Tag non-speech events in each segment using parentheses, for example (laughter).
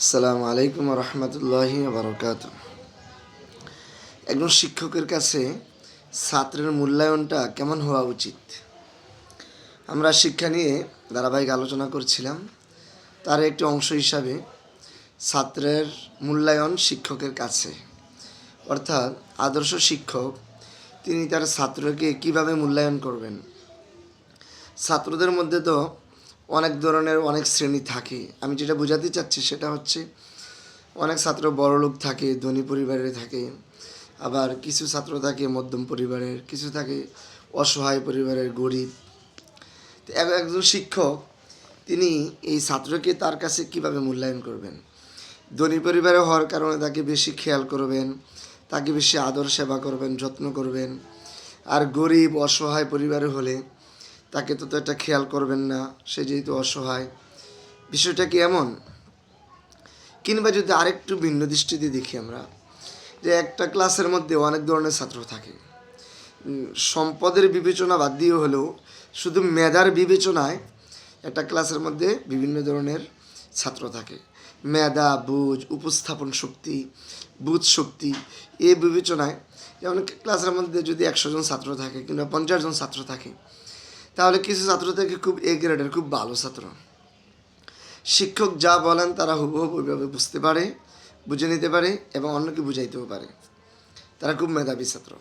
আসসালামু আলাইকুম রহমতুল্লাহি বারকাত একজন শিক্ষকের কাছে ছাত্রের মূল্যায়নটা কেমন হওয়া উচিত? আমরা শিক্ষা নিয়ে ধারাবাহিক আলোচনা করছিলাম। তার একটি অংশ হিসাবে ছাত্রের মূল্যায়ন শিক্ষকের কাছে। অর্থাৎ আদর্শ শিক্ষক, তিনি তার ছাত্রকে কীভাবে মূল্যায়ন করবেন? ছাত্রদের মধ্যে তো অনেক ধরনের অনেক শ্রেণি থাকে। আমি যেটা বোঝাতে চাচ্ছি সেটা হচ্ছে, অনেক ছাত্র বড়লোক থাকে, ধনী পরিবারের থাকে, আবার কিছু ছাত্র থাকে মধ্যম পরিবারের, কিছু থাকে অসহায় পরিবারের, গরিব। একজন শিক্ষক, তিনি এই ছাত্রকে তার কাছে কীভাবে মূল্যায়ন করবেন? ধনী পরিবারে হওয়ার কারণে তাকে বেশি খেয়াল করবেন, তাকে বেশি আদর সেবা করবেন, যত্ন করবেন। আর গরিব, অসহায় পরিবারে হলে তাকে তো একটা খেয়াল করবেন না, সে যেহেতু অসহায়। বিষয়টা কি এমন? কিংবা যদি আরেকটু ভিন্ন দৃষ্টিতে দেখি আমরা, যে একটা ক্লাসের মধ্যে অনেক ধরনের ছাত্র থাকে। সম্পদের বিবেচনা বাদ দিয়ে হলেও শুধু মেধার বিবেচনায় একটা ক্লাসের মধ্যে বিভিন্ন ধরনের ছাত্র থাকে। মেধা, বুঝ, উপস্থাপন শক্তি বুঝ শক্তি এই বিবেচনায় যেমন ক্লাসের মধ্যে যদি একশো জন ছাত্র থাকে কিংবা পঞ্চাশ জন ছাত্র থাকে তাহলে কিছু ছাত্র থেকে খুব এ গ্রেডের খুব ভালো ছাত্র। শিক্ষক যা বলেন তারা হুবহু ওইভাবে বুঝতে পারে, বুঝে নিতে পারে এবং অন্যকে বুঝাইতেও পারে। তারা খুব মেধাবী ছাত্র।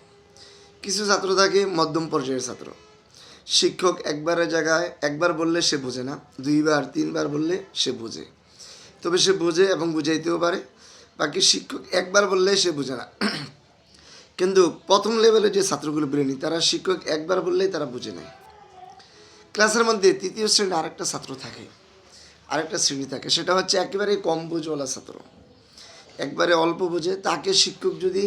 কিছু ছাত্র থাকে মধ্যম পর্যায়ের ছাত্র। শিক্ষক একবারের জায়গায় একবার বললে সে বোঝে না, দুইবার, তিনবার বললে সে বোঝে। তবে সে বোঝে এবং বুঝাইতেও পারে, বাকি শিক্ষক একবার বললে সে বোঝে না। কিন্তু প্রথম লেভেলে যে ছাত্রগুলো ব্রেনি তারা শিক্ষক একবার বললেই তারা বুঝে নেয়। ক্লাসের মধ্যে তৃতীয় শ্রেণির আরেকটা ছাত্র থাকে, আরেকটা শ্রেণি থাকে, সেটা হচ্ছে একেবারে কম বোঝওয়ালা ছাত্র। একবারে অল্প বোঝে, তাকে শিক্ষক যদি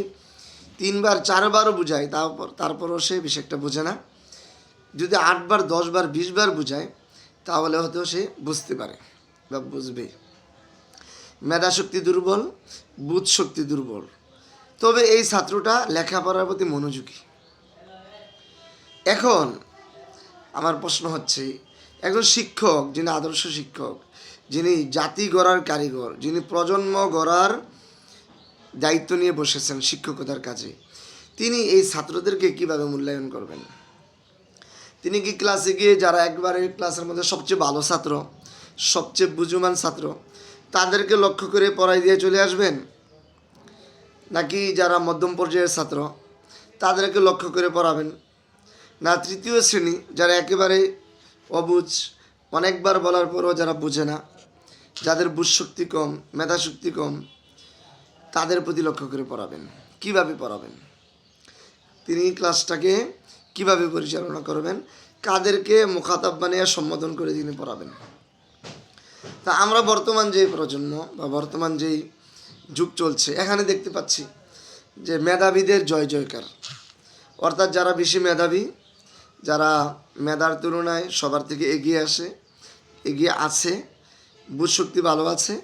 তিনবার, চারবারও বুঝায়, তারপর তারপরও সে বেশি একটা বোঝে না। যদি আটবার, দশবার, বিশবার বুঝায়, তাহলে হয়তো সে বুঝতে পারে বা বুঝবে। মেধা শক্তি দুর্বল বুধ শক্তি দুর্বল। তবে এই ছাত্রটা লেখাপড়ার প্রতি মনোযোগী। এখন আমার প্রশ্ন হচ্ছে, একজন শিক্ষক, যিনি আদর্শ শিক্ষক, যিনি জাতি গড়ার কারিগর, যিনি প্রজন্ম গড়ার দায়িত্ব নিয়ে বসেছেন শিক্ষকতার কাজে, তিনি এই ছাত্রদেরকে কীভাবে মূল্যায়ন করবেন? তিনি কি ক্লাসে গিয়ে যারা একবারে ক্লাসের মধ্যে সবচেয়ে ভালো ছাত্র, সবচেয়ে বুঝুমান ছাত্র, তাদেরকে লক্ষ্য করে পড়াই দিয়ে চলে আসবেন? নাকি যারা মধ্যম পর্যায়ের ছাত্র, তাদেরকে লক্ষ্য করে পড়াবেন? না, তৃতীয় শ্রেণি, যারা একেবারে অবুঝ অনেকবার বলার পরও যারা বুঝে না, যাদের বুঝ শক্তি কম মেধা শক্তি কম, তাদের প্রতি লক্ষ্য করে পড়াবেন। কীভাবে পড়াবেন? তিনি ক্লাসটাকে কীভাবে পরিচালনা করবেন? কাদেরকে মুখাতাব বানিয়ে সম্বোধন করে তিনি পড়াবেন? তা আমরা বর্তমান যে প্রজন্ম বা বর্তমান যেই যুগ চলছে, এখানে দেখতে পাচ্ছি যে মেধাবীদের জয় জয়কার অর্থাৎ যারা বেশি মেধাবী যারা মেধার তুলনায় সবার থেকে এগিয়ে আসে, এগিয়ে আছে, বুঝ শক্তি ভালো আছে,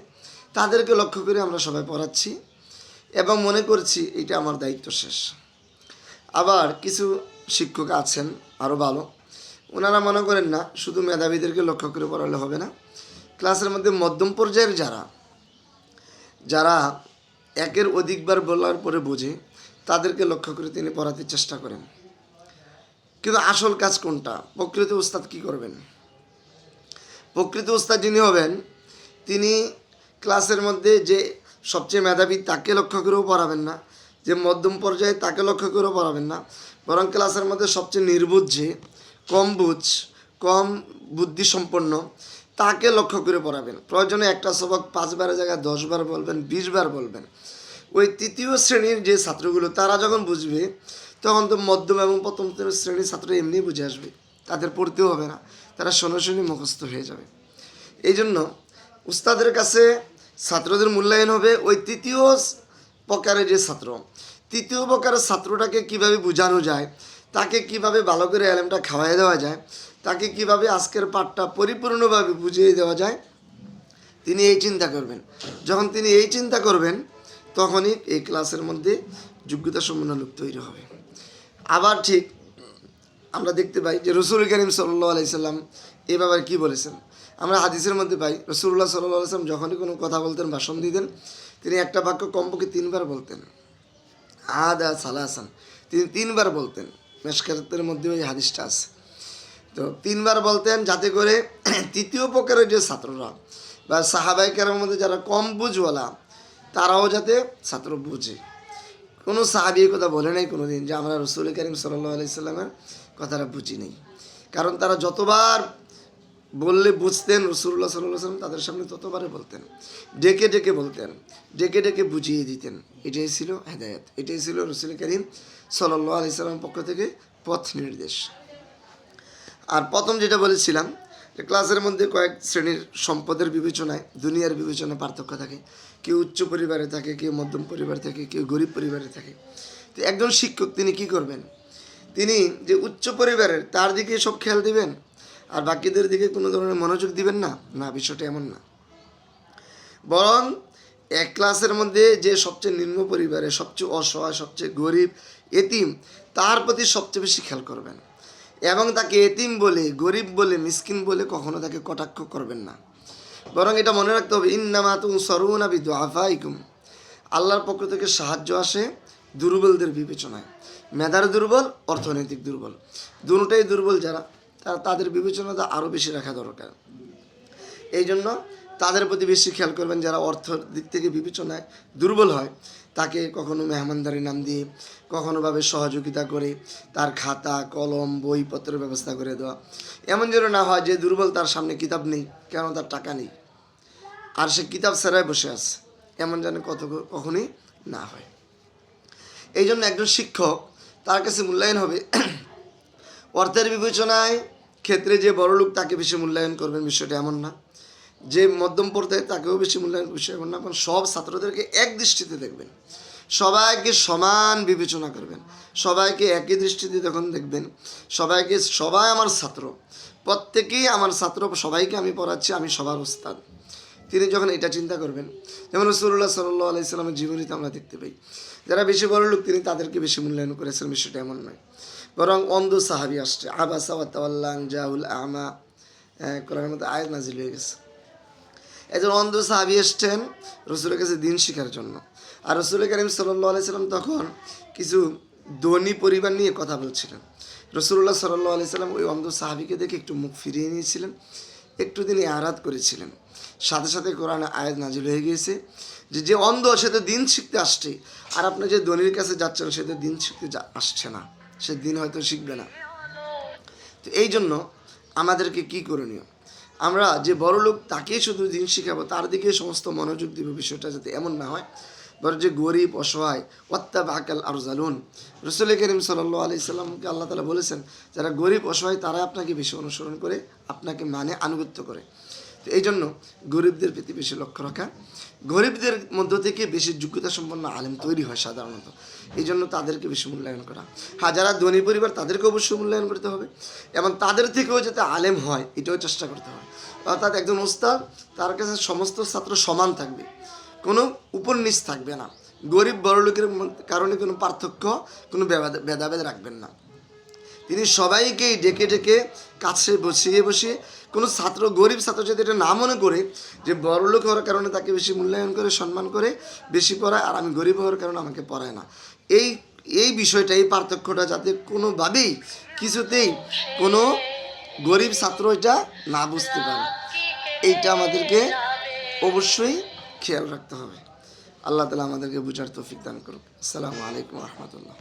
তাদেরকে লক্ষ্য করে আমরা সবাই পড়াচ্ছি এবং মনে করছি এটা আমার দায়িত্ব শেষ। আবার কিছু শিক্ষক আছেন আরও ভালো। ওনারা মনে করেন না, শুধু মেধাবীদেরকে লক্ষ্য করে পড়ালে হবে না। ক্লাসের মধ্যে মধ্যম পর্যায়ের যারা যারা একের অধিকবার বলার পরে বোঝে, তাদেরকে লক্ষ্য করে তিনি পড়াতে চেষ্টা করেন। কিন্তু আসল কাজ কোনটা? প্রকৃত উস্তাদ কি করবেন? প্রকৃত উস্তাদ যিনি হবেন, তিনি ক্লাসের মধ্যে যে সবচেয়ে মেধাবী তাকে লক্ষ্য করেও পড়াবেন না, যে মধ্যম পর্যায়ে তাকে লক্ষ্য করেও পড়াবেন না, বরং ক্লাসের মধ্যে সবচেয়ে নির্বুধ যে, কম বুঝ, কম বুদ্ধিসম্পন্ন তাকে লক্ষ্য করে পড়াবেন। প্রয়োজনে একটা সবক পাঁচবারের জায়গায় দশবার বলবেন, বিশবার বলবেন। ওই তৃতীয় শ্রেণির যে ছাত্রগুলো, তারা যখন বুঝবে তখন তো মধ্যম এবং প্রথম শ্রেণির ছাত্র এমনি বুঝে আসবে, তাদের পড়তেও হবে না, তারা শোনো শুনি মুখস্থ হয়ে যাবে। এই জন্য উস্তাদের কাছে ছাত্রদের মূল্যায়ন হবে ওই তৃতীয় প্রকারের যে ছাত্র। তৃতীয় প্রকারের ছাত্রটাকে কীভাবে বোঝানো যায়, তাকে কীভাবে ভালো করে অ্যালেমটা খাওয়াই দেওয়া যায়, তাকে কীভাবে আজকের পাঠটা পরিপূর্ণভাবে বুঝিয়ে দেওয়া যায়, তিনি এই চিন্তা করবেন। যখন তিনি এই চিন্তা করবেন, তখনই এই ক্লাসের মধ্যে যোগ্যতা সম্পন্ন লোক তৈরি হবে। আবার ঠিক আমরা দেখতে পাই যে রসুল করিম সাল্লাহ আলাইসাল্লাম এ ব্যাপারে কী বলেছেন? আমরা হাদিসের মধ্যে পাই রসুল্লাহ সাল্লাহ আসলাম যখনই কোনো কথা বলতেন, ভাষণ দিতেন, তিনি একটা বাক্য কমপক্ষে তিনবার বলতেন। আদা সালাসান, তিনি তিনবার বলতেন। মেশকাতের মধ্যে ওই হাদিসটা আছে। তো তিনবার বলতেন যাতে করে (clears throat) তৃতীয় প্রকারের যে ছাত্ররা বা সাহাবাইকার মধ্যে যারা কম বুঝওয়ালা, তারাও যাতে ছাত্র বুঝে। কোনো সাহাবি কথা বলে নাই কোনো দিন যে আমরা রসুল করিম সাল্লাহ আলাইসাল্লামের কথাটা বুঝি নেই। কারণ তারা যতবার বললে বুঝতেন রসুল্লাহ সাল্লাহ সাল্লাম তাদের সামনে ততবারে বলতেন। ডেকে ডেকে বলতেন, ডেকে ডেকে বুঝিয়ে দিতেন। এটাই ছিল হেদায়ত, এটাই ছিল রসুল করিম সাল্লাহ আলি পক্ষ থেকে পথ নির্দেশ। আর প্রথম যেটা বলেছিলাম যে ক্লাসের মধ্যে কয়েক শ্রেণির সম্পদের বিবেচনায়, দুনিয়ার বিবেচনায় পার্থক্য থাকে। কেউ উচ্চ পরিবারে থাকে, কেউ মধ্যম পরিবারে থাকে, কেউ গরিব পরিবারে থাকে। তো একজন শিক্ষক তিনি কি করবেন? তিনি যে উচ্চ পরিবারের, তার দিকে সব খেয়াল দিবেন? আর বাকিদের দিকে কোনো ধরনের মনোযোগ দিবেন না? না, বিষয়টা এমন না। বরং এক ক্লাসের মধ্যে যে সবচেয়ে নিম্ন পরিবারে সবচেয়ে অসহায়, সবচেয়ে গরিব, এতিম, তার প্রতি সবচেয়ে বেশি খেয়াল করবেন। এবং তাকে এতিম বলে, গরিব বলে, মিসকিন বলে কখনো তাকে কটাক্ষ করবেন না। বরং এটা মনে রাখতে হবে, ইন্নামা তুম সরুন আবি আফাইকুম আল্লাহর পক্ষ থেকে সাহায্য আসে দুর্বলদের বিবেচনায়। মেধার দুর্বল, অর্থনৈতিক দুর্বল। দুটোটাই দুর্বল যারা, তারা তাদের বিবেচনাটা আরও বেশি রাখা দরকার। এই জন্য তাদের প্রতি বেশি খেয়াল করবেন যারা অর্থের দিক থেকে বিবেচনায় দুর্বল হয়। তাকে কখনো মেহমানদারি নাম দিয়ে কখনোভাবে সহযোগিতা করে, তার খাতা, কলম বইপত্রের ব্যবস্থা করে দেওয়া। এমন যেন না হয় যে দুর্বল তার সামনে কিতাব নেই কেন তার টাকা নেই। আর সে কিতাব ছাড়াই বসে আছে, এমন যেন কত কখনোই না হয়। এই জন্য একজন শিক্ষক তার কাছে মূল্যায়ন হবে। (clears throat) অর্থের বিবেচনায় ক্ষেত্রে যে বড় লোক তাকে বেশি মূল্যায়ন করবেন বিষয়টা এমন না। যে মধ্যম পর্যায়ে তাকেও বেশি মূল্যায়ন বিষয় এমন না, কারণ সব ছাত্রদেরকে এক দৃষ্টিতে দেখবেন। সবাইকে সমান বিবেচনা করবেন। সবাইকে একই দৃষ্টিতে যখন দেখবেন, সবাইকে, সবাই আমার ছাত্র। প্রত্যেকেই আমার ছাত্র, সবাইকে আমি পড়াচ্ছি, আমি সবার উস্তাদ তিনি যখন এটা চিন্তা করবেন, যেমন রসুল্লাহ সাল্লাহ আলাইসাল্লামের জীবনীতে আমরা দেখতে পাই, যারা বেশি বড় লোক, তিনি তাদেরকে বেশি মূল্যায়ন করেছেন, বিষয়টা এমন নয়। বরং অন্ধ সাহাবি আসছে, আবাসা ওয়াতাল্লাং জাহুল আমা করার মধ্যে আয়াত নাজিল হয়ে গেছে। একজন অন্ধ সাহাবি এসছেন রসুলের কাছে দিন শিখার জন্য। আর রসুল করিম সাল্লাহ আলাইসাল্লাম তখন কিছু ধনী পরিবার নিয়ে কথা বলছিলেন। রসুল্লাহ সাল্লাহ আলাইসাল্লাম ওই অন্ধ সাহাবিকে দেখে একটু মুখ ফিরিয়ে নিয়েছিলেন, একটু তিনি আরাত করেছিলেন। সাথে সাথে কোরআনে আয়াত নাজিল হয়ে গিয়েছে যে যে অন্ধ, সে তো দিন শিখতে আসছে, আর আপনি যে ধনির কাছে যাচ্ছেন, সে তো দিন শিখতে আসছে না। সে দিন হয়তো শিখবে না। তো এই জন্য আমাদেরকে কী করণীয়? আমরা যে বড় লোক, তাকেই শুধু দিন শিখাবো, তার দিকে সমস্ত মনোযোগ দিব বিষয়টা যাতে এমন না হয়। বরং যে গরিব, অসহায় ওত্তা বাকাল আর জালুন রসুল করিম সাল্লু আলি সাল্লামকে আল্লাহ তালা বলেছেন, যারা গরিব, অসহায় তারা আপনাকে বেশি অনুসরণ করে, আপনাকে মানে আনুগত্য করে। এই জন্য গরিবদের প্রতি বেশি লক্ষ্য রাখা। গরিবদের মধ্য থেকে বেশি যোগ্যতা সম্পন্ন আলেম তৈরি হয় সাধারণত। এই জন্য তাদেরকে বেশি মূল্যায়ন করা। হ্যাঁ যারা ধনী পরিবার তাদেরকে অবশ্যই মূল্যায়ন করতে হবে। এবং তাদের থেকেও যাতে আলেম হয়, এটাও চেষ্টা করতে হবে। অর্থাৎ একজন ওস্তাদ, তার কাছে সমস্ত ছাত্র সমান থাকবে। কোনো উপন্যাস থাকবে না। গরিব বড় লোকের কারণে কোনো পার্থক্য, কোনো ভেদাভেদ রাখবেন না। তিনি সবাইকেই ডেকে ডেকে কাছে বসিয়ে বসিয়ে কোনো ছাত্র, গরিব ছাত্র যদি এটা না মনে করে যে বড় লোক হওয়ার কারণে তাকে বেশি মূল্যায়ন করে, সম্মান করে, বেশি পড়ায় আর আমি গরিব হওয়ার কারণে আমাকে পড়ায় না। এই এই বিষয়টা, এই পার্থক্যটা যাতে কোনোভাবেই কিছুতেই কোনো গরিব ছাত্র এটা না বুঝতে পারে, এইটা আমাদেরকে অবশ্যই খেয়াল রাখতে হবে। আল্লাহ তালা আমাদেরকে বুঝার তৌফিক দান করুক। আসসালামু আলাইকুম রহমতুল্লাহ।